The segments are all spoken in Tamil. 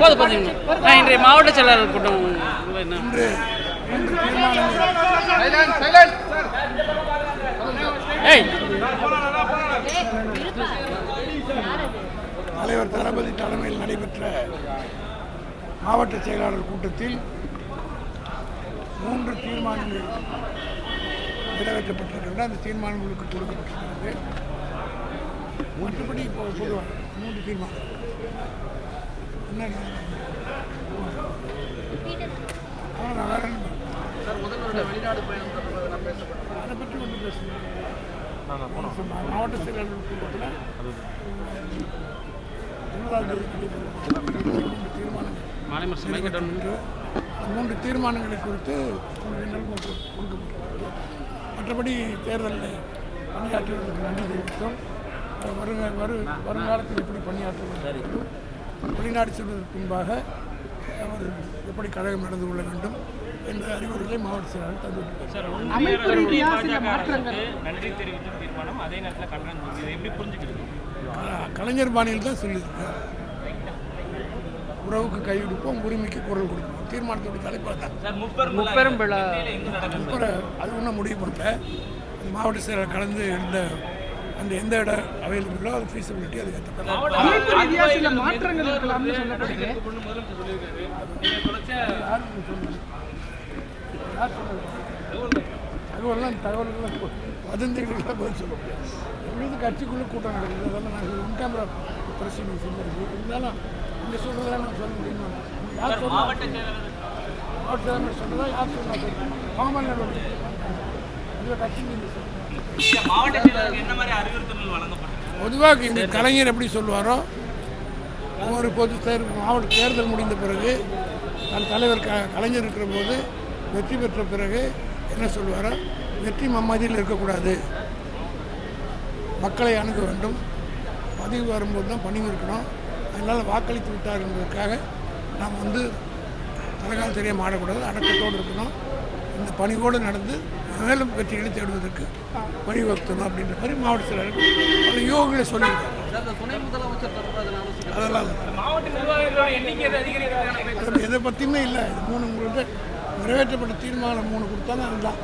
போதும் போதும் நான் இன்றைய மாவட்ட செயலாளர் கூட்டம் தலைவர் தளபதி தலைமையில் நடைபெற்ற மாவட்ட செயலாளர் கூட்டத்தில் மூன்று தீர்மானங்கள் நிறைவேற்றப்பட்டிருக்கின்றன. அந்த தீர்மானங்களுக்கு கொடுக்கப்பட்டிருக்கிறது. மற்றபடி இப்போ சொல்லுவாங்க மூன்று தீர்மானம். நான் அதை பற்றி மாவட்ட செயலாளர் கூட்டத்தில் மூன்று மூன்று தீர்மானங்களை குறித்து கொடுக்கப்பட்டுள்ளது மற்றபடி தேர்தலில் பணியாற்றுவதற்கு நன்றி தெரிவித்தோம். வருங்க வரு வருங்காலத்தில் எப்படி பணியாற்றுவது வெளிநாடு செல்வதற்கு பின்பாக அவர் எப்படி கழகம் நடந்து கொள்ள வேண்டும் என்ற அறிவுரைகளை மாவட்ட செயலாளர் தந்துவிட்டார் அமைப்பு ரீதியா சில மாற்றங்கள். நன்றி தெரிவிக்கும் தீர்மானம் அதே நேரத்தில் கண்டனம் இதை எப்படி புரிஞ்சுக்கிறது? க- கலைஞர் பாணியில் தான் சொல்லியிருக்கார். உறவுக்கு கை கொடுப்போம் உரிமைக்கு குரல் கொடுப்போம். தீர்மானத்தோட தலைப்பாக தான் சார் முப்பெரும் விழா அது ஒன்றும் முடிவு பண்ணல. மாவட்ட செயலர் கலந்து இருந்த அந்த எந்த இடம் அவைலபிளோ அது ஃபீஸிபிலிட்டி அது தகவல்லாம் தகவல்கள்லாம் வதந்திகளுக்கெல்லாம் பதில் சொல்ல முடியாது. எங்களுக்கு கட்சிக்குள்ளே கூட்டம் நடக்குது. அதெல்லாம் நாங்கள் இன்கேமரா பிரச்சனை சொல்லுறது இருந்தாலும் இங்கே சொல்கிறதெல்லாம் நான் சொல்ல முடியுமா? யார் சொன்னா? மாவட்ட சொல்கிறதா யார் சொன்னா? காமன் இதில் கட்சி நீங்கள் பொதுவாக இந்த கலைஞர் எப்படி சொல்லுவாரோ ஒவ்வொரு பொது தேர்வு மாவட்ட தேர்தல் முடிந்த பிறகு நான் தலைவர் க கலைஞர் இருக்கிற போது வெற்றி பெற்ற பிறகு என்ன சொல்லுவாரோ வெற்றி மம்மதியில் இருக்கக்கூடாது. மக்களை அணுக வேண்டும். பதிவு வரும்போது தான் பணிவு இருக்கணும். அதனால் வாக்களித்து விட்டார் என்பதற்காக நாம் வந்து தலைகால் தெரியாமல் ஆடக்கூடாது அடக்கத்தோடு இருக்கணும். இந்த பணிவோடு நடந்து மேலும் வெற்றிகளை தேடுவதற்கு வழிவகுத்தணும் அப்படின்ற மாதிரி மாவட்ட செயலர் பல யோகங்களை சொல்லியிருக்காங்க. துணை முதலமைச்சர் தொடர்பாக அதெல்லாம் எதை பற்றியுமே இல்லை. இது மூணு உங்களுக்கு நிறைவேற்றப்பட்ட தீர்மானம் மூணு கொடுத்தாங்க அதுதான்.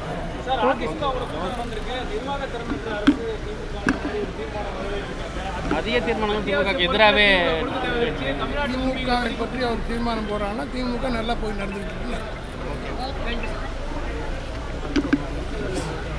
அதிக தீர்மானங்கள் திமுக எதிராகவே பற்றி அவர் தீர்மானம் போடுறாங்கன்னா திமுக நல்லா போய் நடந்துக்கிட்டு இருக்குல்ல Thank you.